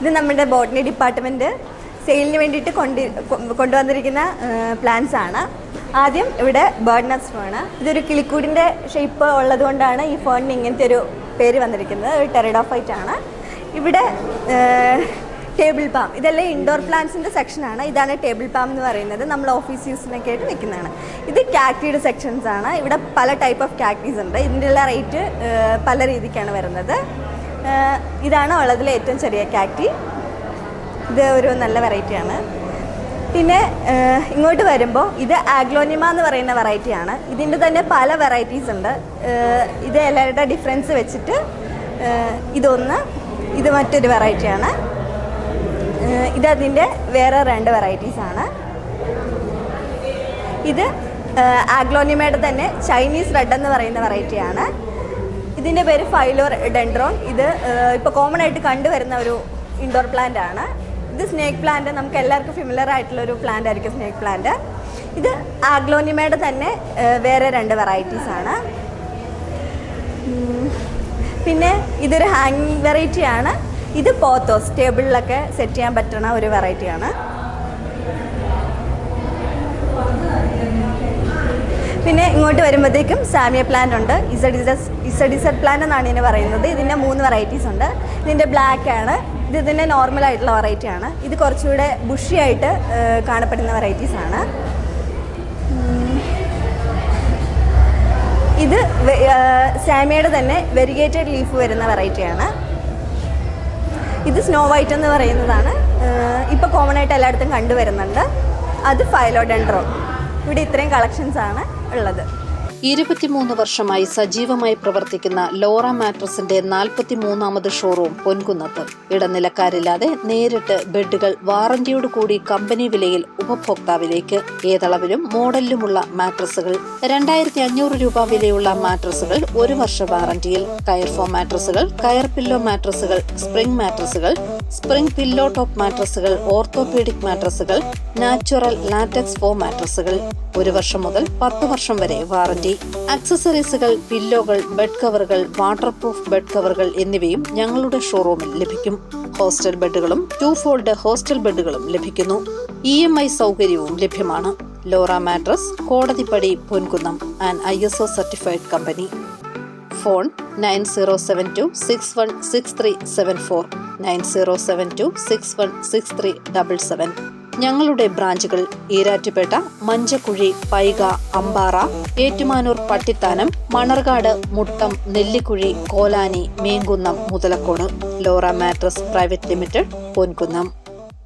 ഇത് നമ്മുടെ botany department സെയിലിന് വേണ്ടിയിട്ട് കൊണ്ട് കൊണ്ടുവന്നിരിക്കുന്ന പ്ലാന്റ്സ് ആണ്. ആദ്യം ഇവിടെ ബേർഡ് നെസ്റ്റ് ആണ്. ഇതൊരു കിളിക്കൂടിന്റെ ഷേപ്പ് ഉള്ളത് കൊണ്ടാണ് ഈ ഫേണിന് ഇങ്ങനത്തെ ഒരു പേര് വന്നിരിക്കുന്നത്. ഒരു ടെറിഡോഫൈറ്റ് ആണ്. ഇവിടെ ടേബിൾ പാം ഇതെല്ലാം ഇൻഡോർ പ്ലാന്റ്സിന്റെ സെക്ഷനാണ് ഇതാണ് ടേബിൾ പാം എന്ന് പറയുന്നത്. നമ്മൾ ഓഫീസ് യൂസിനൊക്കെ ആയിട്ട് വെക്കുന്നതാണ്. ഇത് കാക്ടിയുടെ സെക്ഷൻസ് ആണ്. ഇവിടെ പല ടൈപ്പ് ഓഫ് കാക്ടീസ് ഉണ്ട്. ഇതിന്റെ റേറ്റ് പല രീതിക്കാണ് വരുന്നത്. ഇതാണ് ഉള്ളതിലെ ഏറ്റവും ചെറിയ കാറ്റി. ഇത് ഒരു നല്ല വെറൈറ്റിയാണ് പിന്നെ ഇങ്ങോട്ട് വരുമ്പോൾ ഇത് ആഗ്ലോനിമ എന്ന് പറയുന്ന വെറൈറ്റിയാണ് ഇതിന്റെ തന്നെ പല വെറൈറ്റീസ് ഉണ്ട്. ഇത് എല്ലാവരുടെ ഡിഫറൻസ് വെച്ചിട്ട് ഇതൊന്ന് ഇത് മറ്റൊരു വെറൈറ്റിയാണ് ഇതതിന്റെ വേറെ രണ്ട് വെറൈറ്റീസ് ആണ്. ഇത് ആഗ്ലോനിമയുടെ തന്നെ ചൈനീസ് റെഡ് എന്ന് പറയുന്ന വെറൈറ്റിയാണ് ഇതിന്റെ പേര് ഫൈലോർ ഡെൻഡ്രോൺ ഇത് ഇപ്പോൾ കോമൺ ആയിട്ട് കണ്ടുവരുന്ന ഒരു ഇൻഡോർ പ്ലാന്റ് ആണ്. ഇത് സ്നേക്ക് പ്ലാന്റ് നമുക്ക് എല്ലാവർക്കും ഫിമിലർ ആയിട്ടുള്ള ഒരു പ്ലാന്റ് ആയിരിക്കും സ്നേക്ക് പ്ലാന്റ് ഇത് ആഗ്ലോനിമയുടെ തന്നെ വേറെ രണ്ട് വെറൈറ്റീസ് ആണ്. പിന്നെ ഇതൊരു ഹാങ്ങിങ് വെറൈറ്റി ആണ്. ഇത് പോത്തോസ് ടേബിളിലൊക്കെ സെറ്റ് ചെയ്യാൻ പറ്റുന്ന ഒരു വെറൈറ്റിയാണ് പിന്നെ ഇങ്ങോട്ട് വരുമ്പോഴത്തേക്കും സാമിയ പ്ലാന്റ് ഉണ്ട്. Z Z Z Z plant എന്നാണ് ഇതിന് പറയുന്നത്. ഇതിന്റെ മൂന്ന് വെറൈറ്റീസ് ഉണ്ട്. ഇതിന്റെ ബ്ലാക്ക് ആണ്. ഇത് ഇതിന്റെ നോർമൽ ആയിട്ടുള്ള വെറൈറ്റി ആണ്. ഇത് കുറച്ചുകൂടെ ബുഷി ആയിട്ട് കാണപ്പെടുന്ന വെറൈറ്റീസ് ആണ്. ഇത് സാമിയയുടെ തന്നെ വെരിഗേറ്റഡ് ലീഫ് വരുന്ന വെറൈറ്റിയാണ് ഇത് സ്നോ വൈറ്റ് എന്ന് പറയുന്നതാണ്. ഇപ്പോൾ കോമൺ ആയിട്ട് എല്ലായിടത്തും കണ്ടുവരുന്നുണ്ട്. അത് ഫൈലോഡെൻഡ്രോൺ ഇവിടെ ഇത്രയും കളക്ഷൻസ് ആണ്. ഉള്ളത്. ഇരുപത്തിമൂന്ന് വർഷമായി സജീവമായി പ്രവർത്തിക്കുന്ന ലോറ മാട്രസിന്റെ നാൽപ്പത്തി മൂന്നാമത് ഷോറൂം പൊൻകുന്നത്ത്. ഇടനിലക്കാരില്ലാതെ നേരിട്ട് ബെഡുകൾ വാറന്റിയോട് കൂടി കമ്പനി വിലയിൽ ഉപഭോക്താവിലേക്ക് ഏതളവിലും മോഡലിലുമുള്ള മാട്രസുകൾ രണ്ടായിരത്തി അഞ്ഞൂറ് രൂപ വിലയുള്ള മാട്രസുകൾ ഒരു വർഷ വാറന്റിയിൽ കയർ ഫോം മാട്രസുകൾ കയർ പില്ലോ മാട്രസുകൾ സ്പ്രിംഗ് മാട്രസുകൾ സ്പ്രിംഗ് പില്ലോ ടോപ്പ് മാട്രസുകൾ ഓർത്തോപീഡിക് മാട്രസുകൾ നാച്ചുറൽ ലാറ്റക്സ് ഫോം മാട്രസുകൾ ഒരു വർഷം മുതൽ പത്ത് വർഷം വരെ വാറന്റി. അക്സസറീസുകൾ പില്ലോകൾ ബെഡ് കവറുകൾ വാട്ടർ പ്രൂഫ് ബെഡ് കവറുകൾ എന്നിവയും ഞങ്ങളുടെ ഷോറൂമിൽ ലഭിക്കും. ഹോസ്റ്റൽ ബെഡുകളും ടു ഫോൾഡ് ഹോസ്റ്റൽ ബെഡുകളും ലഭിക്കുന്നു. ഇ എം ഐ സൗകര്യവും ലഭ്യമാണ്. Lora mattress Kodathippadi Ponkunnam and I S O certified company. Phone nine zero seven two six one six three seven four nine zero seven two six one six three double seven. ഞങ്ങളുടെ ബ്രാഞ്ചുകൾ Erattupetta Manchakuzhi Paika Ampara Ettumanoor Pattithanam Manarcad Muttam Nellikuzhi Kolani Meenkunnam Muthalakodu. Lora mattress private limited Ponkunnam.